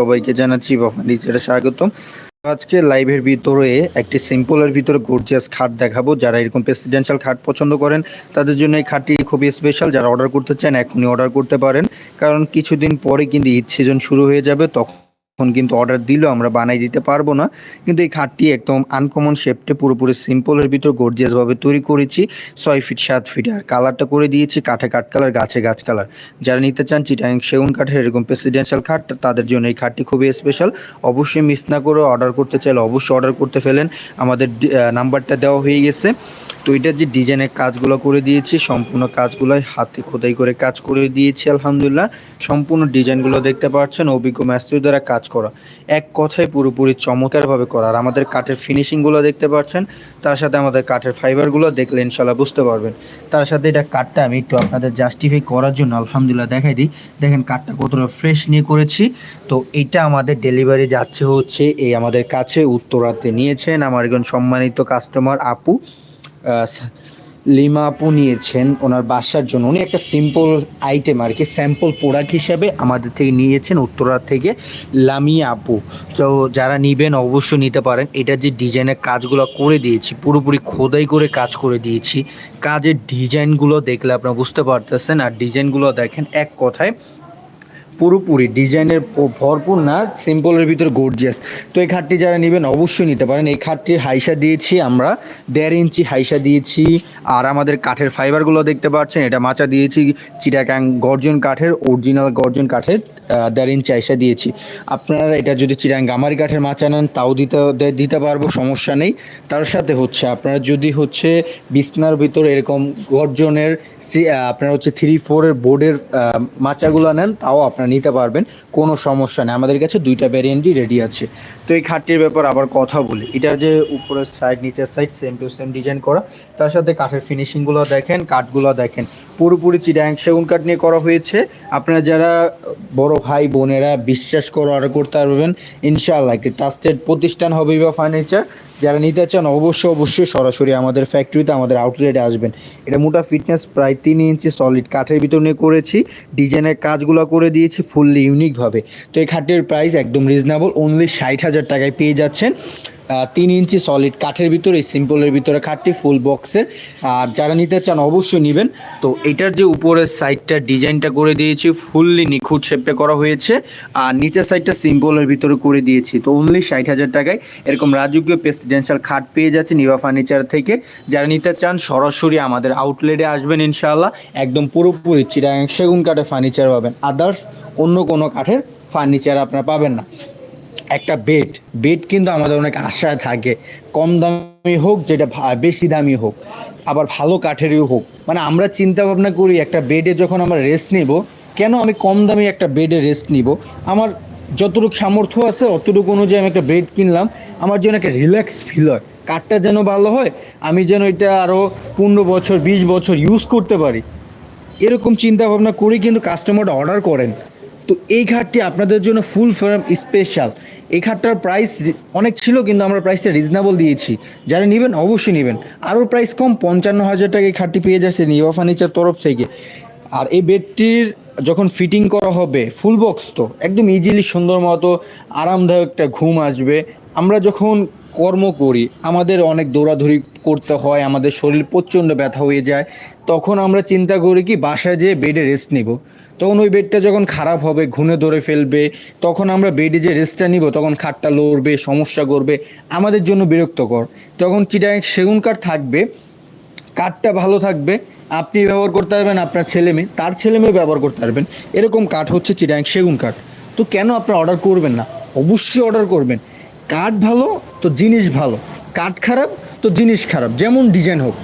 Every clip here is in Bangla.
সবাইকে জানাচ্ছি বাবা ফার্নিচারে স্বাগতম। আজকে লাইভের ভিতরে একটি সিম্পলের ভিতরে গর্জিয়াস খাট দেখাবো। যারা এরকম প্রেসিডেন্সিয়াল খাট পছন্দ করেন, তাদের জন্য এই খাটটি খুবই স্পেশাল যারা অর্ডার করতে চান, এখনই অর্ডার করতে পারেন। কারণ কিছুদিন পরে কিন্তু ঈদ সিজন শুরু হয়ে যাবে, তখন কিন্তু অর্ডার দিলেও আমরা বানাই দিতে পারব না। কিন্তু এই খাটটি একদম আনকমন শেপটে পুরোপুরি সিম্পলের ভিতর গর্জিয়াসভাবে তৈরি করেছি। ছয় ফিট সাত ফিট আর কালারটা করে দিয়েছি কাঠে কাঠ কালার গাছে গাছ কালার যারা নিতে চান চিটাং সেগুন কাঠের এরকম প্রেসিডেন্সিয়াল খাট, তাদের জন্য এই খাটটি খুবই স্পেশাল অবশ্যই মিস না করে অর্ডার করতে চাইলে অবশ্যই অর্ডার করতে ফেলেন। আমাদের নাম্বারটা দেওয়া হয়ে গেছে। তো এটা যে ডিজাইনের কাজগুলো করে দিয়েছি, সম্পূর্ণ কাজগুলো হাতে খোদাই করে কাজ করে দিয়েছি, আলহামদুলিল্লাহ। সম্পূর্ণ ডিজাইনগুলো দেখতে পাচ্ছেন, অভিজ্ঞ ম্যাস্ত্রি দ্বারা কাজ করা। এক কথায় পুরোপুরি চমৎকারভাবে করা। আর আমাদের কাঠের ফিনিশিংগুলো দেখতে পাচ্ছেন, তার সাথে আমাদের কাঠের ফাইবারগুলো দেখলে ইনশাল্লাহ বুঝতে পারবেন। তার সাথে এটা কাঠটা আমি একটু আপনাদের জাস্টিফাই করার জন্য আলহামদুলিল্লাহ দেখাই দিই। দেখেন কাঠটা কতটা ফ্রেশ নিয়ে করেছি। তো এটা আমাদের ডেলিভারি যাচ্ছে হচ্ছে এই আমাদের কাছে, উত্তরাতে নিয়েছেন আমার একজন সম্মানিত কাস্টমার আপু। লিমা আপু নিয়েছেন ওনার বাসার জন্য। উনি একটা সিম্পল আইটেম আর কি স্যাম্পল প্রোডাক্ট হিসাবে আমাদের থেকে নিয়েছেন উত্তরা থেকে লামিয়া আপু। তো যারা নিবেন অবশ্যই নিতে পারেন। এটা যে ডিজাইনের কাজগুলো করে দিয়েছি, পুরোপুরি খোদাই করে কাজ করে দিয়েছি। কাজের ডিজাইনগুলো দেখলে আপনারা বুঝতে পারতেছেন। আর ডিজাইনগুলো দেখেন এক কথায় পুরোপুরি, ডিজাইনের ভরপুর না, সিম্পলের ভিতরে গর্জিয়াস তো এই খাটটি যারা নেবেন অবশ্যই নিতে পারেন। এই খাটটির হাইসা দিয়েছি আমরা, দেড় ইঞ্চি হাইসা দিয়েছি। আর আমাদের কাঠের ফাইবারগুলো দেখতে পাচ্ছেন, এটা মাচা দিয়েছি চিটাকাং গর্জন কাঠের অরিজিনাল গর্জন কাঠের দেড় ইঞ্চি হাইসা দিয়েছি। আপনারা এটা যদি চিটাং গামারি কাঠের মাচা নেন, তাও দিতে দিতে পারব, সমস্যা নেই। তার সাথে হচ্ছে, আপনারা যদি হচ্ছে বিছনার ভিতরে এরকম গর্জনের আপনার হচ্ছে থ্রি ফোরের বোর্ডের মাচাগুলো নেন, তাও আপনারা নিতে পারবেন, কোনো সমস্যা নেই। আমাদের কাছে দুইটা ভ্যারিয়েন্টই রেডি আছে। তো এই খাটটির ব্যাপার আবার কথা বলি। এটার যে উপরের সাইড নিচের side same to same design করা। তার সাথে কাঠের ফিনিশিংগুলো দেখেন, কাঠগুলো দেখেন। পুরোপুরি চিটাং সেগুন কাঠ নিয়ে করা হয়েছে। আপনারা যারা বড় ভাই, বোনেরা বিশ্বাস করে অর্ডার করতে পারবেন, ইনশাআল্লাহ একটি ট্রাস্টেড প্রতিষ্ঠান হবে বা ফার্নিচার যারা নিতে চান, অবশ্যই অবশ্যই সরাসরি আমাদের ফ্যাক্টরিতে আমাদের আউটলেটে আসবেন। এটা মোটা ফিটনেস প্রায় তিন ইঞ্চি সলিড কাঠের ভিতর নিয়ে করেছি। ডিজাইনের কাজগুলো করে দিয়েছি। ফুললি ইউনিকভাবে তো এই খাটের প্রাইস একদম রিজনেবল অনলি ষাট হাজার টাকায় পেয়ে যাচ্ছেন। তিন ইঞ্চি সলিড কাঠের ভিতরে, এই সিম্পলের ভিতরে খাটটি ফুল বক্সের আর যারা নিতে চান অবশ্যই নেবেন। তো এটার যে উপরের সাইডটা ডিজাইনটা করে দিয়েছি ফুললি নিখুঁত শেপটা করা হয়েছে। আর নিচের সাইডটা সিম্পলের ভিতরে করে দিয়েছি। তো অনলি ষাট হাজার টাকায় এরকম রাজকীয় প্রেসিডেন্সিয়াল খাট পেয়ে যাচ্ছে নিভা ফার্নিচার থেকে। যারা নিতে চান, সরাসরি আমাদের আউটলেটে আসবেন ইনশাআল্লাহ। একদম পুরোপুরি চিরাং সেগুন কাঠের ফার্নিচার পাবেন। আদার্স অন্য কোনো কাঠের ফার্নিচার আপনারা পাবেন না। একটা বেড বেড কিন্তু আমাদের অনেক আশায় থাকে। কম দামি হোক, যেটা বেশি দামি হোক, আবার ভালো কাঠেরই হোক। মানে আমরা চিন্তা ভাবনা করি, একটা বেডে যখন আমরা রেস্ট নেব, কেন আমি কম দামি একটা বেডে রেস্ট নিব? আমার যতটুকু সামর্থ্য আছে, অতটুকু অনুযায়ী আমি একটা বেড কিনলাম। আমার যেন একটা রিল্যাক্স ফিল হয়। কাঠটা যেন ভালো হয়, আমি যেন এটা আরও পনেরো বছর, বিশ বছর ইউজ করতে পারি। এরকম চিন্তা ভাবনা করে কিন্তু কাস্টমারটা অর্ডার করেন। তো এই খাটটি আপনাদের জন্য ফুল ফ্রেম স্পেশাল এই খাটটার প্রাইস অনেক ছিল, কিন্তু আমরা প্রাইসটা রিজনেবল দিয়েছি। যারা নেবেন অবশ্যই নেবেন। আরও প্রাইস কম পঞ্চান্ন হাজার টাকা এই খাটটি পেয়ে যাচ্ছে নিভা ফার্নিচার তরফ থেকে। আর এই বেডটির যখন ফিটিং করা হবে ফুল বক্স তো, একদম ইজিলি সুন্দর মতো, আরামদায়ক একটা ঘুম আসবে। আমরা যখন কর্ম করি, আমাদের অনেক দৌড়াদৌড়ি করতে হয়, আমাদের শরীর প্রচণ্ড ব্যথা হয়ে যায়, তখন আমরা চিন্তা করি কি বাসায় যেয়ে বেডে রেস্ট নিব। তখন ওই বেডটা যখন খারাপ হবে ঘুনে ধরে ফেলবে, তখন আমরা বেডে যে রেস্টটা নিব, তখন খাটটা লড়বে, সমস্যা করবে, আমাদের জন্য বিরক্তকর। তখন চিটাং সেগুন কাঠ থাকবে, কাঠটা ভালো থাকবে, আপনি ব্যবহার করতে পারবেন আপনার ছেলে মেয়ে, তার ছেলে মেয়ে ব্যবহার করতে পারবেন। এরকম কাঠ হচ্ছে চিটাং সেগুন কাঠ। তো কেন আপনারা অর্ডার করবেন না? অবশ্যই অর্ডার করবেন। কাঠ ভালো, তো জিনিস ভালো। কাঠ খারাপ, তো জিনিস খারাপ, যেমন ডিজাইন হোক।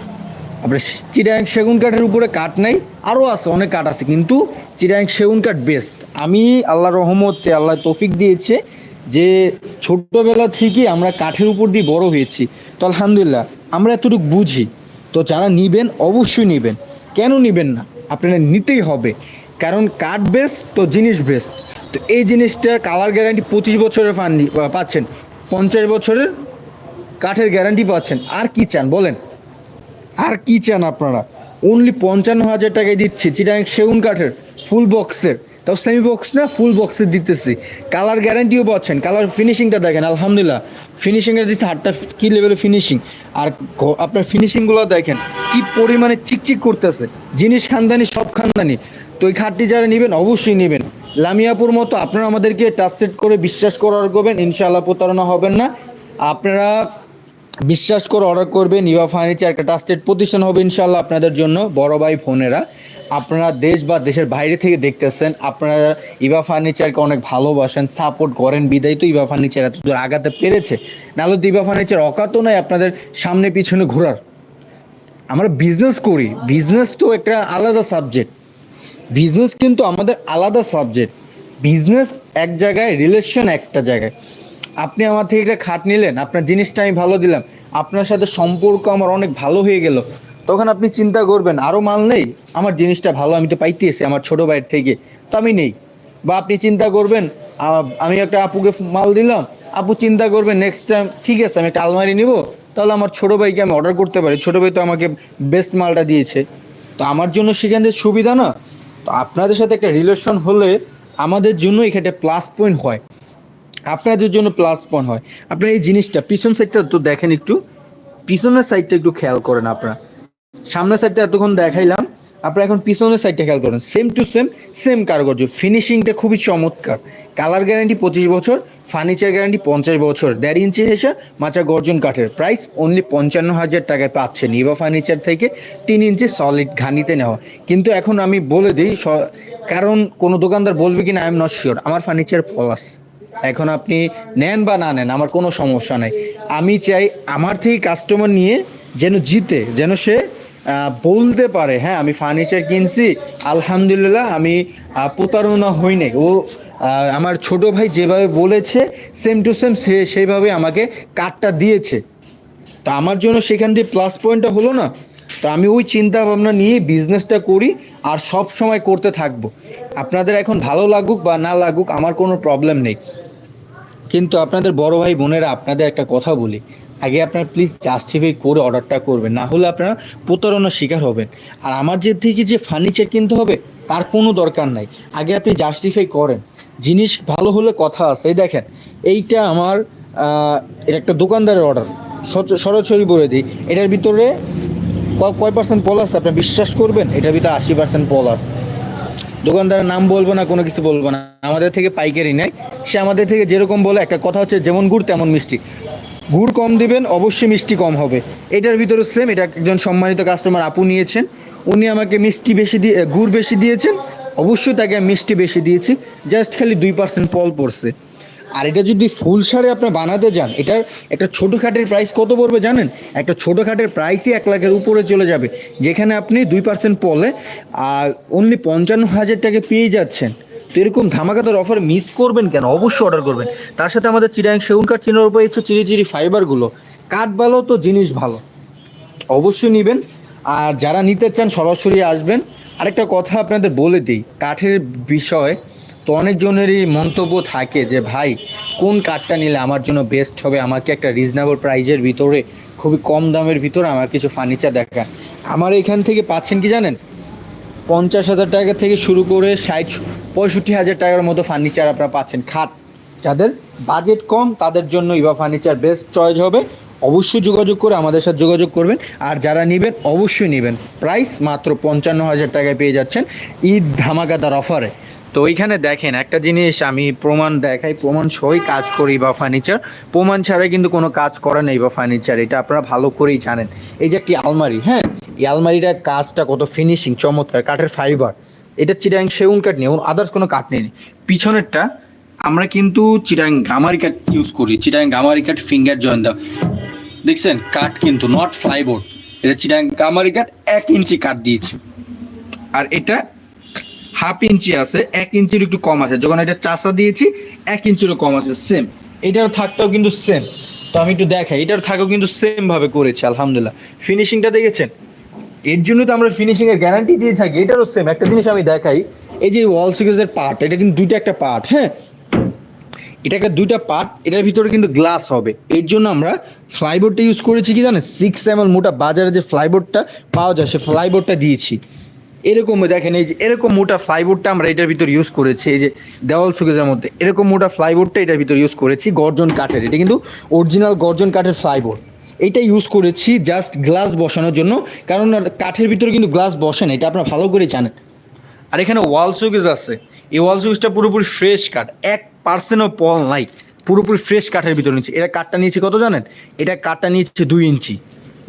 আপনার চিরাং সেগুন কাঠের উপরে কাঠ নাই আরও আছে, অনেক কাঠ আছে, কিন্তু চিরাং সেগুন কাঠ বেস্ট আমি আল্লাহ রহমতে আল্লাহ তৌফিক দিয়েছে যে ছোট্টবেলা থেকে আমরা কাঠের উপর দিয়ে বড় হয়েছি। তো আলহামদুলিল্লাহ, আমরা এতটুকু বুঝি। তো যারা নিবেন, অবশ্যই নেবেন। কেন নেবেন না? আপনারা নিতেই হবে। কারণ কাঠ বেস্ট তো জিনিস বেস্ট তো এই জিনিসটার কালার গ্যারান্টি পঁচিশ বছরের পাননি পাচ্ছেন। পঞ্চাশ বছরের কাঠের গ্যারান্টি পাচ্ছেন। আর কি চান বলেন? আর কি চান আপনারা? অনলি পঞ্চান্ন হাজার টাকায় দিচ্ছি। চিটাং সেগুন কাঠের ফুল বক্সের তাও সেমি বক্স না ফুল বক্সের দিতেছি। কালার গ্যারান্টিও পাচ্ছেন। কালার ফিনিশিংটা দেখেন, আলহামদুলিল্লাহ। ফিনিশিংয়ের দিচ্ছে হাতটা কী লেভেলের ফিনিশিং আর আপনার ফিনিশিংগুলো দেখেন, কি পরিমাণে চিকচিক করতেছে। জিনিস খানদানি, সব খানদানি। তো এই খাটটি যারা নেবেন, অবশ্যই নেবেন। লামিয়াপুর মতো আপনারা আমাদেরকে টাচ সেট করে বিশ্বাস করে অর্ডার করবেন, ইনশাআল্লাহ প্রতারণা হবেন না। আপনারা বিশ্বাস করে অর্ডার করবেন ইউয়া ফার্নিচার একটা ট্রাস্টেড প্রতিষ্ঠান হবে ইনশাল্লাহ আপনাদের জন্য, বড় ভাই ফোনেরা আপনারা দেশ বা দেশের বাইরে থেকে দেখতেছেন, আপনারা ইভা ফার্নিচারকে অনেক ভালোবাসেন সাপোর্ট করেন, বিদায় তো ইভা ফার্নিচার এত দূর আগাতে পেরেছে। নাহলে তো ইভা ফার্নিচার অকাতও নয় আপনাদের সামনে পিছনে ঘোরার। আমরা বিজনেস করি বিজনেস তো একটা আলাদা সাবজেক্ট বিজনেস কিন্তু আমাদের আলাদা সাবজেক্ট বিজনেস এক জায়গায় রিলেশন একটা জায়গায়। আপনি আমার থেকে একটা খাট নিলেন, আপনার জিনিসটা আমি ভালো দিলাম, আপনার সাথে সম্পর্ক আমার অনেক ভালো হয়ে গেল। তখন আপনি চিন্তা করবেন আরও মাল নেই? আমার জিনিসটা ভালো, আমি তো পাইতে পাইতেছি আমার ছোটো ভাইয়ের থেকে, তো আমি নেই। বা আপনি চিন্তা করবেন আমি একটা আপুকে মাল দিলাম, আপু চিন্তা করবেন নেক্সট টাইম ঠিক আছে, আমি একটা আলমারি নিব, তাহলে আমার ছোটো ভাইকে আমি অর্ডার করতে পারি। ছোটো ভাই তো আমাকে বেস্ট মালটা দিয়েছে। তো আমার জন্য সেখান থেকে সুবিধা না? তো আপনাদের সাথে একটা রিলেশন হলে আমাদের জন্য এখানে প্লাস পয়েন্ট হয়। আপনাদের জন্য প্লাস পয়েন্ট হয়। আপনার এই জিনিসটা, পিছন সাইডটা তো দেখেন একটু, পিছনের সাইডটা একটু খেয়াল করেন আপনারা। সামনের সাইডটা এতক্ষণ দেখাইলাম আপনারা এখন পিছনের সাইডটা খেয়াল করেন সেম টু সেম সেম কারুকার্য ফিনিশিংটা খুবই চমৎকার। কালার গ্যারান্টি পঁচিশ বছর ফার্নিচার গ্যারান্টি পঞ্চাশ বছর। দেড় ইঞ্চি হেসা মাচা গর্জন কাঠের। প্রাইস অনলি পঞ্চান্ন হাজার টাকায় পাচ্ছেন। ইভা ফার্নিচার থেকে তিন ইঞ্চি সলিড ঘানিতে নেওয়া। কিন্তু এখন আমি বলে দিই কারণ কোনো দোকানদার বলবে কি না আই এম নট শিওর আমার ফার্নিচার পলাশ। এখন আপনি নেন বা না নেন, আমার কোনো সমস্যা নাই। আমি চাই আমার থেকে কাস্টমার নিয়ে যেন জিতে, যেন সে বলতে পারে হ্যাঁ আমি ফার্নিচার কিনছি, আলহামদুলিল্লাহ আমি প্রতারণা হই নাই। ও আমার ছোট ভাই যেভাবে বলেছে সেম টু সেম সে, সেইভাবে আমাকে কার্ডটা দিয়েছে। তো আমার জন্য সেখান দিয়ে প্লাস পয়েন্টটা হলো না। তো আমি ওই চিন্তা ভাবনা নিয়ে বিজনেসটা করি আর সব সময় করতে থাকব। আপনাদের এখন ভালো লাগুক বা না লাগুক, আমার কোনো প্রবলেম নেই। কিন্তু আপনাদের বড় ভাই বোনেরা আপনাদের একটা কথা বলি। আগে আপনারা প্লিজ জাস্টিফাই করে অর্ডারটা করবেন, না হলে আপনারা প্রতারণার শিকার হবেন। আর আমার যে থেকে যে ফার্নিচার কিনতে হবে, তার কোনো দরকার নাই। আগে আপনি জাস্টিফাই করেন। জিনিস ভালো হলে কথা আছে। দেখেন, এইটা আমার এটা একটা দোকানদারের অর্ডার সরাসরি বলে দিই, এটার ভিতরে কয় পার্সেন্ট পলাশ আপনি বিশ্বাস করবেন? এটার ভিতরে আশি পার্সেন্ট পলাশ দোকানদারের নাম বলব না, কোনো কিছু বলব না। আমাদের থেকে পাইকারি নেয়। সে আমাদের থেকে যেরকম বলে, একটা কথা হচ্ছে, যেমন গুড়, তেমন মিষ্টি। গুড় কম দিবেন, অবশ্যই মিষ্টি কম হবে। এটার ভিতরে সেম এটা একজন সম্মানিত কাস্টমার আপু নিয়েছেন। উনি আমাকে মিষ্টি বেশি দিয়ে গুড় বেশি দিয়েছেন। অবশ্যই তাকে আমি মিষ্টি বেশি দিয়েছি জাস্ট খালি দুই পার্সেন্ট পল পড়ছে। আর এটা যদি ফুল সারে আপনি বানাতে যান, এটার একটা ছোটো খাটের প্রাইস কত পড়বে জানেন? একটা ছোটো খাটের প্রাইসই এক লাখের উপরে চলে যাবে। যেখানে আপনি দুই পার্সেন্ট পলে, আর অনলি পঞ্চান্ন হাজার টাকা পেয়ে যাচ্ছেন। তো এরকম ধামাকাদার অফার মিস করবেন কেন? অবশ্যই অর্ডার করবেন। তার সাথে আমাদের চিরাং সেগুন কাঠ চিনার উপর হচ্ছে চিরি চিরি ফাইবারগুলো কাঠ ভালো তো জিনিস ভালো। অবশ্যই নেবেন। আর যারা নিতে চান, সরাসরি আসবেন। আরেকটা কথা আপনাদের বলে দিই, কাঠের বিষয় তো অনেকজনেরই মন্তব্য থাকে যে, ভাই, কোন কাঠটা নিলে আমার জন্য বেস্ট হবে? আমাকে একটা রিজনেবল প্রাইজের ভিতরে, খুবই কম দামের ভিতরে আমার কিছু ফার্নিচার দেখান। আমার এখান থেকে পাচ্ছেন কি জানেন? পঞ্চাশ হাজার টাকা থেকে শুরু করে ষাট, পঁয়ষট্টি হাজার টাকার মতো ফার্নিচার আপনারা পাচ্ছেন। খাট, যাদের বাজেট কম, তাদের জন্য ইভা ফার্নিচার বেস্ট চয়েস হবে। অবশ্যই যোগাযোগ করে আমাদের সাথে যোগাযোগ করবেন। আর যারা নেবেন, অবশ্যই নেবেন। প্রাইস মাত্র পঞ্চান্ন হাজার টাকায় পেয়ে যাচ্ছেন ঈদ ধামাকাদার অফারে তো ওইখানে দেখেন, একটা জিনিস আমি প্রমাণ দেখাই, প্রমাণ সহই কাজ করি বা ফার্নিচার প্রমাণ ছাড়াই কিন্তু কোনো কাজ করে নেই বা ফার্নিচার এটা আপনারা ভালো করেই জানেন। এই যে একটি আলমারি হ্যাঁ? এই আলমারিটার কাজটা কত ফিনিশিং চমৎকার, কাঠের ফাইবার এটা চিরাং সেগুন কাঠ নেই আদার্স কোনো কাঠ নেই। পিছনেরটা আমরা কিন্তু চিরাং গামারি কাঠ ইউজ করি চিরাং গামারি কাঠ ফিঙ্গার জয়েন দেওয়া। দেখছেন, কাঠ কিন্তু নট ফ্লাইবোর্ড এটা চিরাং গামারি কাঠ এক ইঞ্চি কাঠ দিয়েছি। আর এটা হাফ ইঞ্চি আছে, এক ইঞ্চির একটু কম আছে। যখন এটা চাষা দিয়েছি, এক ইঞ্চিরও কম আছে সেম এটার থাকটাও কিন্তু সেম তো আমি একটু দেখাই, এটার থাকও কিন্তু সেম ভাবে করেছি, আলহামদুলিল্লাহ। ফিনিশিংটা দেখেছেন? এর জন্য তো আমরা ফিনিশিং এর গ্যারান্টি দিয়ে থাকি, এটারও সেম একটা জিনিস আমি দেখাই, এই যে ওয়াল সিরিজের পার্ট এটা কিন্তু দুইটা একটা পার্ট হ্যাঁ? এটা একটা দুইটা পার্ট এটার ভিতরে কিন্তু গ্লাস হবে। এর জন্য আমরা ফ্লাইবোর্ডটা ইউজ করেছি কি জানেন? সিক্স এম মোটা বাজারে যে ফ্লাইবোর্ডটা পাওয়া যায়, সে ফ্লাইবোর্ডটা দিয়েছি। এরকম দেখেন, এই যে এরকম মোটা ফ্লাইবোর্ডটা আমরা এটার ভিতর ইউজ করেছি, এই যে দেওয়াল সুকেজের মধ্যে। এরকম মোটা ফ্লাইবোর্ডটা এটার ভিতর ইউজ করেছি, গর্জন কাঠের। এটা কিন্তু অরিজিনাল গর্জন কাঠের ফ্লাইবোর্ড এইটা ইউজ করেছি জাস্ট গ্লাস বসানোর জন্য। কারণ কাঠের ভিতরে কিন্তু গ্লাস বসে না, এটা আপনারা ভালো করে জানেন। আর এখানে ওয়াল সুকেজ আছে। এই ওয়াল সুকেজটা পুরোপুরি ফ্রেশ কাঠ, এক পার্সেন্টও পল নাই। পুরোপুরি ফ্রেশ কাঠের ভিতরে নিচ্ছে। এটা কাঠটা নিয়েছে কত জানেন? এটা কাঠটা নিচ্ছে দুই ইঞ্চি।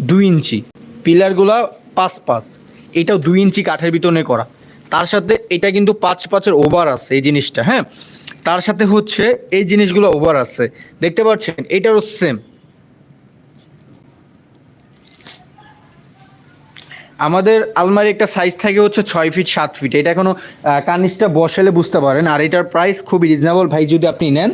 দুই ইঞ্চি। পিলারগুলা পাঁচ পাঁচ। এটাও দুই ইঞ্চি কাঠের ভিতরে করা। তার সাথে এটা কিন্তু পাঁচ পাঁচের ওভার আছে এই জিনিসটা হ্যাঁ? তার সাথে হচ্ছে এই জিনিসগুলো ওভার আছে। দেখতে পাচ্ছেন? এটারও সেম আমাদের আলমারি একটা সাইজ থাকে হচ্ছে ছয় ফিট সাত ফিট এটা এখনও কানিসটা বসালে বুঝতে পারেন। আর এটার প্রাইস খুবই রিজনেবল ভাই, যদি আপনি নেন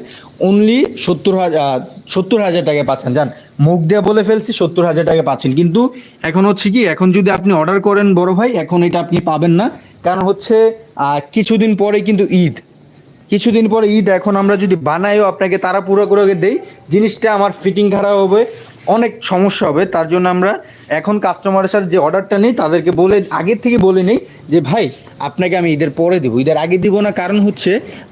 অনলি সত্তর হাজার সত্তর হাজার টাকায় পাচ্ছেন। যান মুখ দেওয়া বলে ফেলছি, সত্তর হাজার টাকা পাচ্ছেন। কিন্তু এখন হচ্ছে কি, এখন যদি আপনি অর্ডার করেন বড় ভাই, এখন এটা আপনি পাবেন না। কারণ হচ্ছে কিছুদিন পরে কিন্তু ঈদ। কিছুদিন পরে ঈদ, এখন আমরা যদি বানাইও আপনাকে তারা পুরো করে দেই, জিনিসটা আমার ফিটিং খারাপ হবে, অনেক সমস্যা হবে, তার জন্য আমরা এখন কাস্টমারের সাথে যে অর্ডারটা নিই, তাদেরকে বলে, আগের থেকে বলে নেই যে, ভাই, আপনাকে আমি ঈদের পরে দেবো। ঈদের আগে দিব না, কারণ হচ্ছে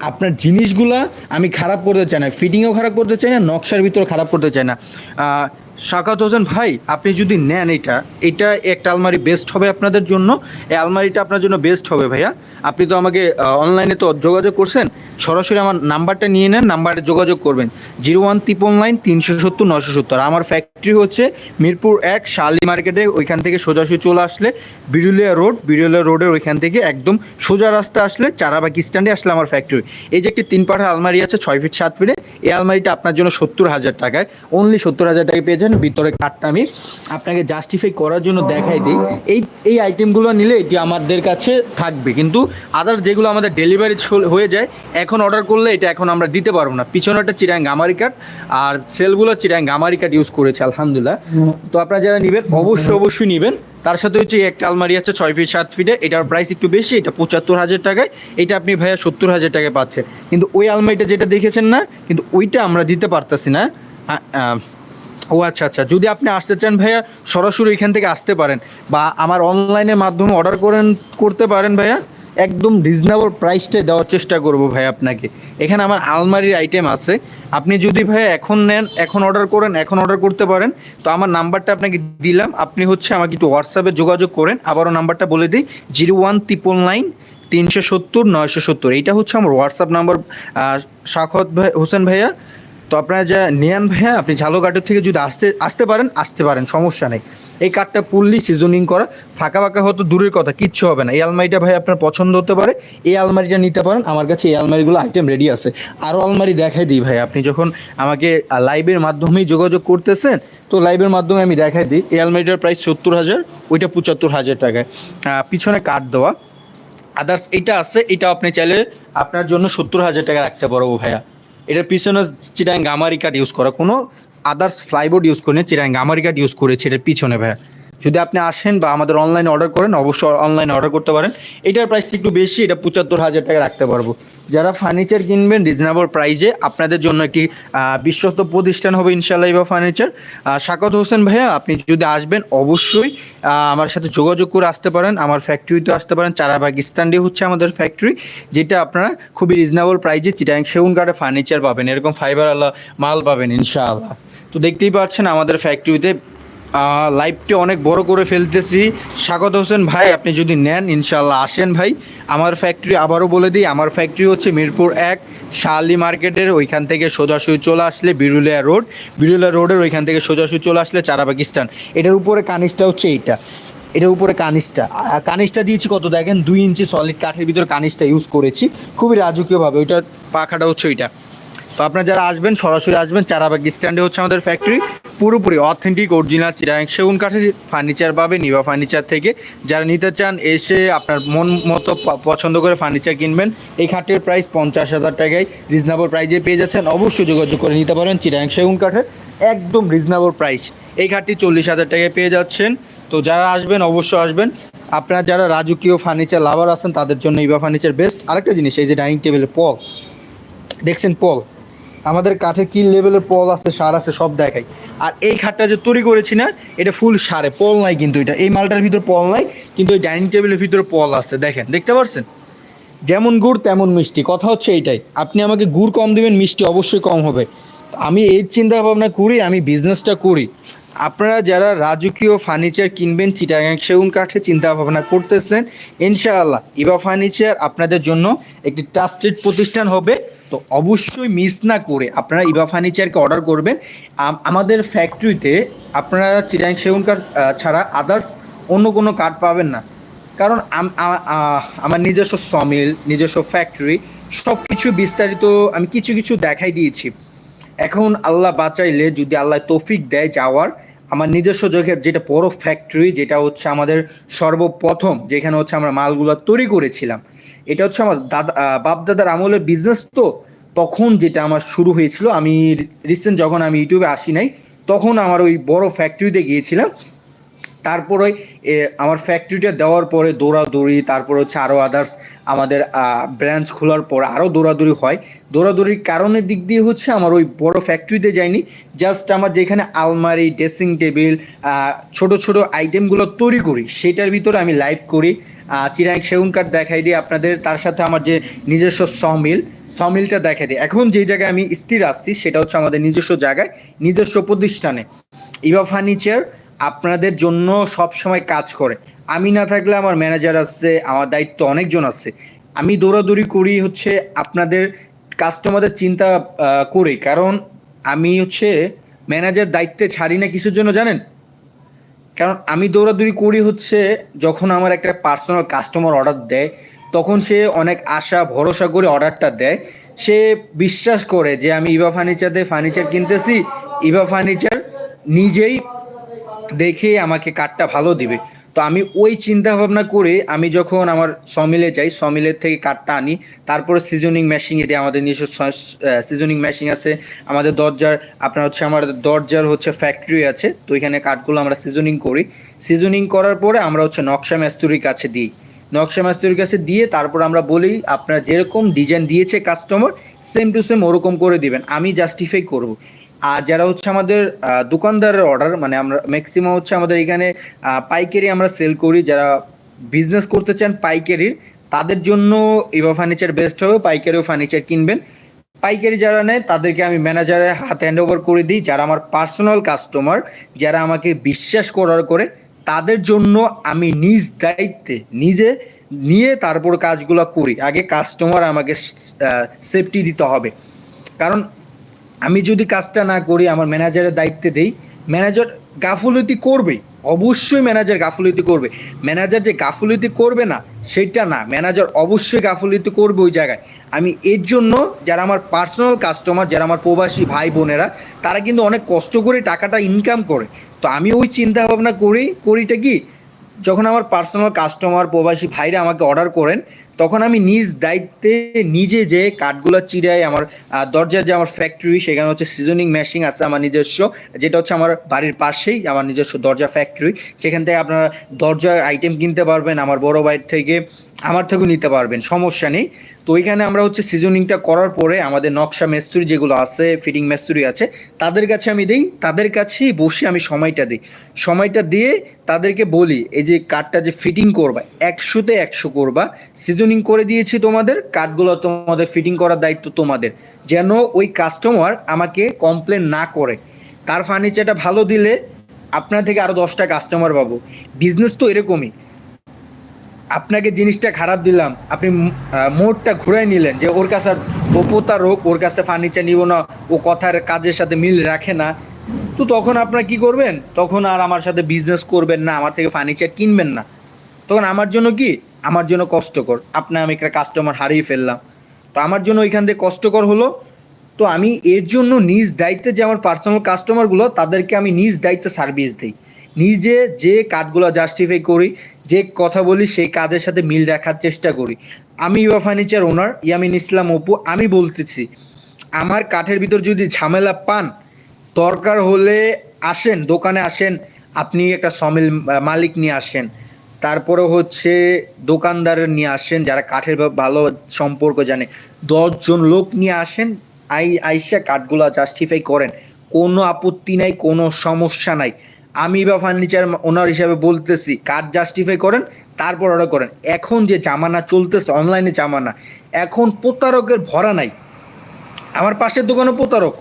আপনার জিনিসগুলা আমি খারাপ করতে চাই না ফিটিংও খারাপ করতে চাই না, নকশার ভিতরে খারাপ করতে চাই না। শাকাত হোসেন ভাই, আপনি যদি নেন এটা এটা একটা আলমারি বেস্ট হবে আপনাদের জন্য। এই আলমারিটা আপনার জন্য বেস্ট হবে ভাইয়া। আপনি তো আমাকে অনলাইনে তো যোগাযোগ করছেন, সরাসরি আমার নাম্বারটা নিয়ে নেন, নাম্বারে যোগাযোগ করবেন। জিরো ওয়ান ত্রিপল নাইন তিনশো সত্তর নশো সত্তর। আমার ফ্যাক্টরি হচ্ছে মিরপুর এক শালি মার্কেটে ওইখান থেকে সোজাসুজি চলে আসলে বিরুলিয়া রোড বিরুলিয়া রোডের ওইখান থেকে একদম সোজা রাস্তা আসলে চারাবাগ স্ট্যান্ডে আসলে আমার ফ্যাক্টরি এই যে একটি তিন পাঠা আলমারি আছে, ছয় ফিট সাত ফিটে এই আলমারিটা আপনার জন্য সত্তর হাজার টাকায়। অনলি সত্তর হাজার টাকায় পেয়ে যান ভিতরে কাঠটা আমি আপনাকে জাস্টিফাই করার জন্য দেখাই দিই। এই এই আইটেমগুলো নিলে এটি আমাদের কাছে থাকবে। কিন্তু আদার যেগুলো আমাদের ডেলিভারি হয়ে যায়, এখন অর্ডার করলে এটা এখন আমরা দিতে পারব না। পিছনেটা চিরাং গামারি কাঠ আর সেলগুলো চিরাং গামারি কাঠ ইউজ করেছে, আলহামদুলিল্লাহ। তো আপনারা যারা নেবেন, অবশ্যই অবশ্যই নেবেন। তার সাথে হচ্ছে একটা আলমারি আছে, ছয় ফিট সাত ফিটে এটার প্রাইস একটু বেশি, এটা পঁচাত্তর হাজার টাকায়। এটা আপনি ভাইয়া সত্তর হাজার টাকায় পাচ্ছেন। কিন্তু ওই আলমারিটা যেটা দেখেছেন না, কিন্তু ওইটা আমরা দিতে পারতেছি না। ও আচ্ছা আচ্ছা। যদি আপনি আসতে চান ভাইয়া, সরাসরি এখান থেকে আসতে পারেন বা আমার অনলাইনের মাধ্যমে অর্ডার করেন, করতে পারেন ভাইয়া। একদম রিজনেবল প্রাইসটাই দেওয়ার চেষ্টা করব ভাই আপনাকে। এখানে আমার আলমারির আইটেম আছে। আপনি যদি ভাইয়া এখন নেন, এখন অর্ডার করেন, এখন অর্ডার করতে পারেন, তো আমার নাম্বারটা আপনাকে দিলাম। আপনি হচ্ছে আমাকে একটু হোয়াটসঅ্যাপে যোগাযোগ করেন। আবারও নাম্বারটা বলে দিই জিরো ওয়ান ট্রিপল নাইন তিনশো সত্তর, নয়শো সত্তর। এইটা হচ্ছে আমার হোয়াটসঅ্যাপ নাম্বার শাখত ভাই হোসেন ভাইয়া। তো আপনারা যা নেন ভাইয়া, আপনি ঝালকাঠের থেকে যদি আসতে আসতে পারেন আসতে পারেন, সমস্যা নেই। এই কাঠটা ফুললি সিজনিং করা, ফাঁকা ফাঁকা হয়তো দূরের কথা, কিচ্ছু হবে না। এই আলমারিটা ভাই আপনার পছন্দ হতে পারে, এই আলমারিটা নিতে পারেন, আমার কাছে এই আলমারিগুলো আইটেম রেডি আছে। আরও আলমারি দেখাই দিই ভাই, আপনি যখন আমাকে লাইভের মাধ্যমেই যোগাযোগ করতেছেন, তো লাইভের মাধ্যমে আমি দেখাই দিই, এই আলমারিটার প্রাইস সত্তর হাজার, ওইটা পঁচাত্তর হাজার টাকায়। পিছনে কাঠ দেওয়া। আদার্স এটা আছে এটা আপনি চাইলে আপনার জন্য সত্তর হাজার টাকা রাখতে পারব ভাইয়া। এটার পিছনে চিটাং গামারি কাঠ ইউজ করা, কোনো আদার্স ফ্লাইবোর্ড ইউজ করে চিটাং গামারি কাঠ ইউজ করেছে এটার পিছনে ভাইয়া। যদি আপনি আসেন বা আমাদের অনলাইনে অর্ডার করেন, অবশ্যই অনলাইনে অর্ডার করতে পারেন। এটার প্রাইস একটু বেশি, এটা পঁচাত্তর হাজার টাকা রাখতে পারব। যারা ফার্নিচার কিনবেন রিজনেবল প্রাইজে আপনাদের জন্য একটি বিশ্বস্ত প্রতিষ্ঠান হবে ইনশাল্লাহ বা ফার্নিচার শাকত হোসেন ভাইয়া, আপনি যদি আসবেন, অবশ্যই আমার সাথে যোগাযোগ করে আসতে পারেন। আমার ফ্যাক্টরিতে আসতে পারেন। চারাবাগ স্ট্যান্ডে হচ্ছে আমাদের ফ্যাক্টরি যেটা আপনারা খুবই রিজনেবল প্রাইজে চিটাং সেগুন কাঠে ফার্নিচার পাবেন। এরকম ফাইবার আলা মাল পাবেন ইনশাআল্লাহ। তো দেখতেই পাচ্ছেন, আমাদের ফ্যাক্টরিতে লাইভটি অনেক বড় করে ফেলতেছি। স্বাগত হোসেন ভাই, আপনি যদি নেন ইনশাল্লাহ আসেন ভাই। আমার ফ্যাক্টরি আবারও বলে দিই, আমার ফ্যাক্টরি হচ্ছে মিরপুর এক, শালি মার্কেটের ওইখান থেকে সোজাসুজি চলে আসলে বিরুলিয়া রোড। বিরুলিয়া রোডের ওইখান থেকে সোজাসুজি চলে আসলে চারা পাকিস্তান এটার উপরে কানিসটা হচ্ছে এইটা। এটার উপরে কানিসটা কানিসটা দিয়েছি কত দেখেন? দুই ইঞ্চি সলিড কাঠের ভিতরে কানিসটা ইউজ করেছি। খুবই রাজকীয়ভাবে। ওইটার পাখাটা হচ্ছে ওইটা। তো আপনারা যারা আসবেন, সরাসরি আসবেন, চারাবাগ স্ট্যান্ডে হচ্ছে আমাদের ফ্যাক্টরি পুরোপুরি অথেন্টিক অরিজিনাল চিরাং সেগুন কাঠের ফার্নিচার পাবে, নিবা ফার্নিচার থেকে। যারা নিতে চান, এসে আপনার মন মতো পছন্দ করে ফার্নিচার কিনবেন। এই খাটের প্রাইস পঞ্চাশ হাজার টাকায়। রিজনেবল প্রাইজে পেয়ে যাচ্ছেন। অবশ্যই যোগাযোগ করে নিতে পারেন চিরাং সেগুন কাঠের। একদম রিজনেবল প্রাইস এই খাটটি চল্লিশ হাজার টাকায় পেয়ে যাচ্ছেন। তো যারা আসবেন, অবশ্যই আসবেন। আপনারা যারা রাজকীয় ফার্নিচার লাভার আছেন, তাদের জন্য ইবা ফার্নিচার বেস্ট আরেকটা জিনিস, এই যে ডাইনিং টেবিলের পল। দেখছেন পল? আমাদের কাঠের কি লেভেলের পল আছে, সার আছে, সব দেখাই। আর এই খাটটা যে তৈরি করেছি না, এটা ফুল সারে, পল নাই কিন্তু এটা। এই মালটার ভিতর পল নাই, কিন্তু এই ডাইনিং টেবিলের ভিতরে পল আছে, দেখেন, দেখতে পাচ্ছেন যেমন গুড়, তেমন মিষ্টি। কথা হচ্ছে এইটাই, আপনি আমাকে গুড় কম দেবেন, মিষ্টি অবশ্যই কম হবে। আমি এই চিন্তা ভাবনা করি, আমি বিজনেসটা করি। আপনারা যারা রাজকীয় ফার্নিচার কিনবেন, চিটাগাং সেগুন কাঠে চিন্তা ভাবনা করতেছেন, ইনশাআল্লাহ, ইবা ফার্নিচার আপনাদের জন্য একটি ট্রাস্টেড প্রতিষ্ঠান হবে। তো অবশ্যই মিস না করে আপনারা ইবা ফার্নিচারকে অর্ডার করবেন। আমাদের ফ্যাক্টরিতে আপনারা চিটাগাং সেগুন কাঠ ছাড়া আদার্স অন্য কোনো কাঠ পাবেন না। কারণ আমার নিজস্ব সমিল, নিজস্ব ফ্যাক্টরি সব কিছু বিস্তারিত আমি কিছু কিছু দেখাই দিয়েছি। এখন আল্লাহ বাঁচাইলে, যদি আল্লাহ তৌফিক দেয় যাওয়ার, আমার নিজস্ব জায়গার যেটা বড় ফ্যাক্টরি যেটা হচ্ছে আমাদের সর্বপ্রথম, যেখানে হচ্ছে আমরা মালগুলো তৈরি করেছিলাম। এটা হচ্ছে আমার দাদা বাপদাদার আমলের বিজনেস তো তখন যেটা আমার শুরু হয়েছিল, আমি রিসেন্ট যখন আমি ইউটিউবে আসি নাই, তখন আমার ওই বড় ফ্যাক্টরিতে গিয়েছিলাম। তারপরে আমার ফ্যাক্টরিটা দেওয়ার পরে দৌড়াদৌড়ি, তারপর হচ্ছে আরও আদার্স আমাদের ব্রাঞ্চ খোলার পর আরও দৌড়াদৌড়ি হয়। দৌড়াদৌড়ির কারণের দিক দিয়ে হচ্ছে আমার ওই বড় ফ্যাক্টরিতে যাইনি জাস্ট আমার যেখানে আলমারি ড্রেসিং টেবিল ছোট ছোট আইটেমগুলো তৈরি করি, সেটার ভিতরে আমি লাইভ করি। চিরাং সেগুন কাঠ দেখাই দিই আপনাদের। তার সাথে আমার যে নিজস্ব সমিল, সমিলটা দেখাই দিই। এখন যে জায়গায় আমি স্থির আসছি সেটা হচ্ছে আমাদের নিজস্ব জায়গায়, নিজস্ব প্রতিষ্ঠানে। ইভা ফার্নিচার আপনাদের জন্য সব সময় কাজ করে। আমি না থাকলে আমার ম্যানেজার আসছে আমার দায়িত্ব অনেকজন আছে। আমি দৌড়াদৌড়ি করি হচ্ছে আপনাদের কাস্টমারদের চিন্তা করি কারণ আমি হচ্ছে ম্যানেজার দায়িত্বে ছাড়ি না কিসের জন্য, জানেন? কারণ আমি দৌড়াদৌড়ি করি হচ্ছে যখন আমার একটা পার্সোনাল কাস্টমার অর্ডার দেয়, তখন সে অনেক আশা, ভরসা করে অর্ডারটা দেয়। সে বিশ্বাস করে যে আমি ইভা ফার্নিচার দিয়ে ফার্নিচার কিনতেছি। ইভা ফার্নিচার নিজেই দেখে আমাকে কাঠটা ভালো দিবে। তো আমি ওই চিন্তা ভাবনা করে আমি যখন আমার সমিলে যাই, সমিলের থেকে কাঠটা আনি, তারপরে সিজনিং মেশিনে দিয়ে আমাদের নিজস্ব সিজনিং মেশিন আছে, আমাদের দরজার, আপনার হচ্ছে আমার দরজার হচ্ছে ফ্যাক্টরি আছে, তো এখানে কাঠগুলো আমরা সিজনিং করি। সিজনিং করার পরে আমরা হচ্ছে নকশা মেস্তুরির কাছে দিই। নকশা মাস্তুরির কাছে দিয়ে তারপর আমরা বলি, আপনার যেরকম ডিজাইন দিয়েছে কাস্টমার সেম টু সেম ওরকম করে দিবেন। আমি জাস্টিফাই করব। আর যারা হচ্ছে আমাদের দোকানদারের অর্ডার মানে আমরা ম্যাক্সিমাম হচ্ছে আমাদের এখানে পাইকারি আমরা সেল করি। যারা বিজনেস করতে চান পাইকারির, তাদের জন্য ইভা ফার্নিচার বেস্ট হবে। পাইকারিও ফার্নিচার কিনবেন। পাইকারি যারা নেয়, তাদেরকে আমি ম্যানেজারের হাত হ্যান্ড ওভার করে দিই। যারা আমার পার্সোনাল কাস্টমার যারা আমাকে বিশ্বাস করার করে, তাদের জন্য আমি নিজ দায়িত্বে, নিজে নিয়ে তারপর কাজগুলো করি। আগে কাস্টমার আমাকে সেফটি দিতে হবে। কারণ আমি যদি কাজটা না করি, আমার ম্যানেজারের দায়িত্বে দেই ম্যানেজার গাফুলতি করবে অবশ্যই ম্যানেজার গাফুলতি করবে। ম্যানেজার যে গাফুলতি করবে না, সেটা না ম্যানেজার অবশ্যই গাফুলতি করবে ওই জায়গায়। আমি এর জন্য যারা আমার পার্সোনাল কাস্টমার যারা আমার প্রবাসী ভাই বোনেরা, তারা কিন্তু অনেক কষ্ট করে টাকাটা ইনকাম করে। তো আমি ওই চিন্তা ভাবনা করি, করিটা কি, যখন আমার পার্সোনাল কাস্টমার প্রবাসী ভাইরা আমাকে অর্ডার করেন তখন আমি নিজ দায়িত্বে নিজে যে কাঠগুলো চিরাই আমার দরজার যে আমার ফ্যাক্টরি সেখানে হচ্ছে সিজনিং মেশিন আছে আমার নিজস্ব, যেটা হচ্ছে আমার বাড়ির পাশেই আমার নিজস্ব দরজা ফ্যাক্টরি সেখান থেকে আপনারা দরজার আইটেম কিনতে পারবেন, আমার বড় ভাইয়ের থেকে। আমার থেকেও নিতে পারবেন, সমস্যা নেই। তো ওইখানে আমরা হচ্ছে সিজনিংটা করার পরে আমাদের নকশা মেস্তুরি যেগুলো আছে ফিটিং মেস্তুরি আছে, তাদের কাছে আমি দিই, তাদের কাছেই বসে আমি সময়টা দিই। সময়টা দিয়ে তাদেরকে বলি, এই যে কাঠটা যে ফিটিং করবা, একশোতে একশো করবা সিজনিং করে দিয়েছি তোমাদের, কাঠগুলো তোমাদের ফিটিং করার দায়িত্ব তোমাদের। যেন ওই কাস্টমার আমাকে কমপ্লেন না করে। তার ফার্নিচারটা ভালো দিলে আপনার থেকে আরও দশটা কাস্টমার পাবো। বিজনেস তো এরকমই। আপনাকে জিনিসটা খারাপ দিলাম, আপনি মোড়টা ঘুরাই নিলেন যে ওর কাছে ও প্রতারক ওর কাছে ফার্নিচার নিব না, ও কথার কাজের সাথে মিল রাখে না। তো তখন আপনারা কি করবেন? তখন আর আমার সাথে বিজনেস করবেন না, আমার থেকে ফার্নিচার কিনবেন না। তখন আমার জন্য কি? আমার জন্য কষ্টকর। আপনি, আমি একটা কাস্টমার হারিয়ে ফেললাম। তো আমার জন্য ওইখান থেকে কষ্টকর হলো। তো আমি এর জন্য নিজ দায়িত্বে যে আমার পার্সোনাল কাস্টমারগুলো তাদেরকে আমি নিজ দায়িত্বে সার্ভিস দিই। নিজে যে কাজগুলো জাস্টিফাই করি, যে কথা বলি সেই কাজের সাথে মিল রাখার চেষ্টা করি। আমি ইউয়া ফার্নিচার ওনার ইয়ামিন ইসলাম অপু, আমি বলতেছি, আমার কাঠের ভিতর যদি ঝামেলা পান, দরকার হলে আসেন, দোকানে আসেন, আপনি একটা সমিল মালিক নিয়ে আসেন। তারপরে হচ্ছে দোকানদার নিয়ে আসেন, যারা কাঠের ভালো সম্পর্ক জানে। দশজন লোক নিয়ে আসেন, আই, আইসা কাঠগুলো জাস্টিফাই করেন। কোনো আপত্তি নাই, কোনো সমস্যা নাই। আমি বা ফার্নিচার ওনার হিসাবে বলতেছি কার্ড জাস্টিফাই করেন, তারপর অর্ডার করেন। এখন যে জামানা চলতেছে অনলাইনে জামানা, এখন প্রতারকের ভরা নাই। আমার পাশের দোকানে প্রতারক,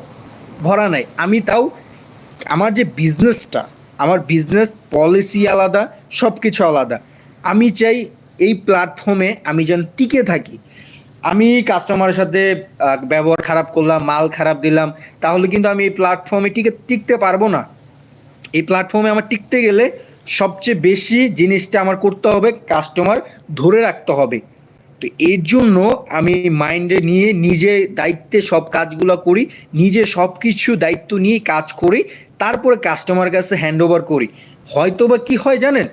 ভরা নাই। আমি তাও, আমার যে বিজনেসটা আমার বিজনেস পলিসি আলাদা সব কিছু আলাদা। আমি চাই এই প্ল্যাটফর্মে আমি যেন টিকে থাকি। আমি কাস্টমারের সাথে ব্যবহার খারাপ করলাম, মাল খারাপ দিলাম, তাহলে কিন্তু আমি এই প্ল্যাটফর্মে টিকে, টিকতে পারব না। এই প্ল্যাটফর্মে আমার টিকতে গেলে সবচেয়ে বেশি জিনিসটা আমার করতে হবে কাস্টমার ধরে রাখতে হবে। তো এর জন্য আমি মাইন্ডে নিয়ে নিজে দায়িত্বে সব কাজগুলো করি, নিজে সব কিছু দায়িত্ব নিয়ে কাজ করি, তারপরে কাস্টমার কাছে হ্যান্ড ওভার করি। হয়তো বা কী হয় জানেন?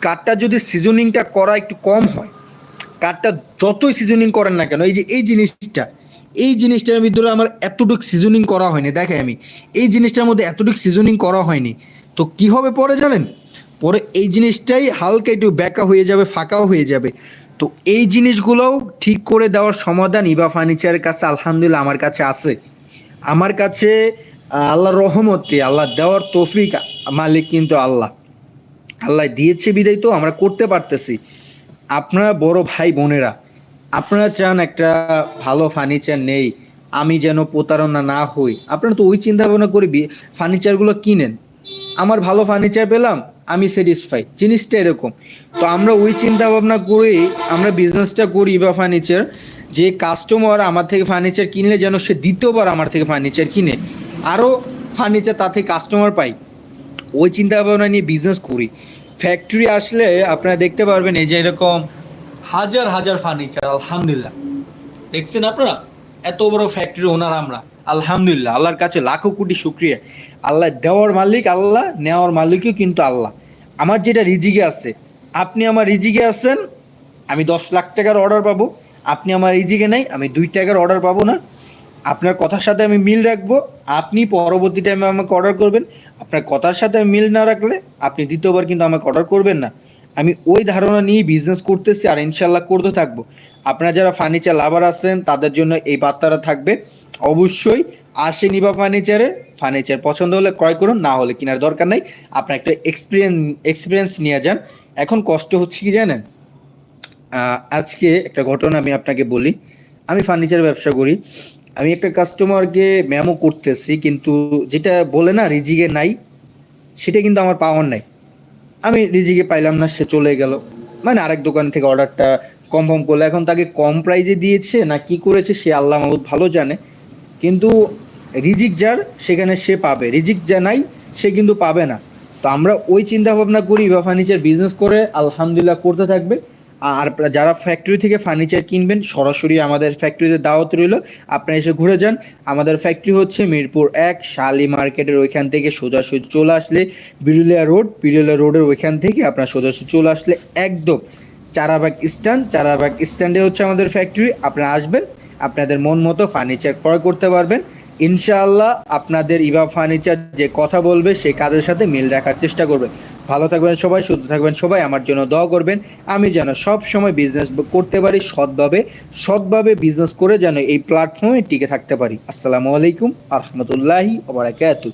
কাঠটা যদি সিজনিংটা করা একটু কম হয় কাঠটা যতই সিজনিং করেন না কেন, এই যে, এই জিনিসটা এই জিনিসটার ভিতরে আমার এতটুকু সিজনিং করা হয়নি দেখে আমি। এই জিনিসটার মধ্যে এতটুকু সিজনিং করা হয়নি। তো কি হবে পরে জানেন? পরে এই জিনিসটাই হালকা একটু ব্যাকা হয়ে যাবে ফাঁকাও হয়ে যাবে। তো এই জিনিসগুলোও ঠিক করে দেওয়ার সমাধান ইবা ফার্নিচারের কাছে আলহামদুলিল্লাহ আমার কাছে আছে। আমার কাছে আহ, আল্লাহর রহমতে আল্লাহ দেওয়ার তৌফিক মালিক কিন্তু আল্লাহ। আল্লাহ দিয়েছে বিদায় তো আমরা করতে পারতেছি। আপনারা বড় ভাই বোনেরা আপনারা চান একটা ভালো ফার্নিচার নেই, আমি যেন প্রতারণা না হই। আপনারা তো ওই চিন্তা ভাবনা করে ফার্নিচারগুলো কিনেন। আমার ভালো ফার্নিচার পেলাম, আমি স্যাটিসফাই জিনিসটা এরকম। তো আমরা ওই চিন্তা ভাবনা করেই আমরা বিজনেসটা করি বা ফার্নিচার যে কাস্টমার আমার থেকে ফার্নিচার কিনলে যেন সে দ্বিতীয়বার আমার থেকে ফার্নিচার কিনে। আরও ফার্নিচার তার থেকে কাস্টমার পাই। ওই চিন্তা ভাবনা নিয়ে বিজনেস করি। ফ্যাক্টরি আসলে আপনারা দেখতে পারবেন, এই যে এরকম হাজার হাজার ফার্নিচার আলহামদুলিল্লাহ। দেখছেন আপনারা? এত বড় ফ্যাক্টরি ওনার আমরা। আলহামদুলিল্লাহ, আল্লাহর কাছে লাখো কোটি শুক্রিয়া। আল্লাহ দেওয়ার মালিক আল্লাহ, নেওয়ার মালিকও কিন্তু আল্লাহ। আমার যেটা রিজিকে আছে, আপনি আমার রিজিকে আছেন, আমি দশ লাখ টাকার অর্ডার পাবো। আপনি আমার রিজিকে নাই, আমি দুই টাকার অর্ডার পাবো না। আপনার কথার সাথে আমি মিল রাখব। আপনি পরবর্তী টাইমে আমাকে অর্ডার করবেন। আপনার কথার সাথে মিল না রাখলে আপনি দ্বিতীয়বার কিন্তু আমাকে অর্ডার করবেন না। আমি ওই ধারণা নিয়ে বিজনেস করতেছি আর ইনশাল্লাহ করতে থাকব। আপনারা যারা ফার্নিচার লাভার আছেন, তাদের জন্য এই বার্তাটা থাকবে। অবশ্যই আসে নিবা ফার্নিচারে ফার্নিচার পছন্দ হলে ক্রয় করুন, না হলে কেনার দরকার নাই। আপনার একটা এক্সপিরিয়েন্স এক্সপিরিয়েন্স নিয়ে যান। এখন কষ্ট হচ্ছে কি জানেন? আজকে একটা ঘটনা আমি আপনাকে বলি। আমি ফার্নিচার ব্যবসা করি। আমি একটা কাস্টমারকে ম্যামো করতেছি, কিন্তু যেটা বলে না, রিজিকে নাই, সেটা কিন্তু আমার পাওয়ার নাই। আমি রিজিকে পাইলাম না, সে চলে গেল। মানে আরেক দোকান থেকে অর্ডারটা কনফার্ম করল। এখন তাকে কম প্রাইজে দিয়েছে, না কি করেছে, সে আল্লাহ মাহমুদ ভালো জানে। কিন্তু রিজিক যার, সেখানে সে পাবে। রিজিক যা নাই, সে কিন্তু পাবে না। তো আমরা ওই চিন্তা ভাবনা করি বা ফার্নিচার বিজনেস করে, আলহামদুলিল্লাহ করতে থাকবে। আর যারা ফ্যাক্টরি থেকে ফার্নিচার কিনবেন, সরাসরি আমাদের ফ্যাক্টরিতে দাওয়াত রইল। আপনারা এসে ঘুরে যান। আমাদের ফ্যাক্টরি হচ্ছে মিরপুর এক, শালি মার্কেটের ওইখান থেকে সোজাসুজি চলে আসলে বিরুলিয়া রোড। বিরুলিয়া রোডের ওইখান থেকে আপনার সোজাসুজি চলে আসলে একদম চারাবাগ স্ট্যান্ড। চারাবাগ স্ট্যান্ডে হচ্ছে আমাদের ফ্যাক্টরি আপনারা আসবেন, আপনাদের মন মতো ফার্নিচার ক্রয় করতে পারবেন। ইনশাআল্লাহ আপনাদের ইভা ফার্নিচার যে কথা বলবে সেই কাজের সাথে মিল রাখার চেষ্টা করবে। ভালো থাকবেন সবাই, সুস্থ থাকবেন সবাই, আমার জন্য দোয়া করবেন। আমি যেন সব সময় বিজনেস করতে পারি সৎভাবে সৎভাবে বিজনেস করে যেন এই প্ল্যাটফর্মে টিকে থাকতে পারি। আসসালামু আলাইকুম আহমতুল্লাহি ওবরাকাতু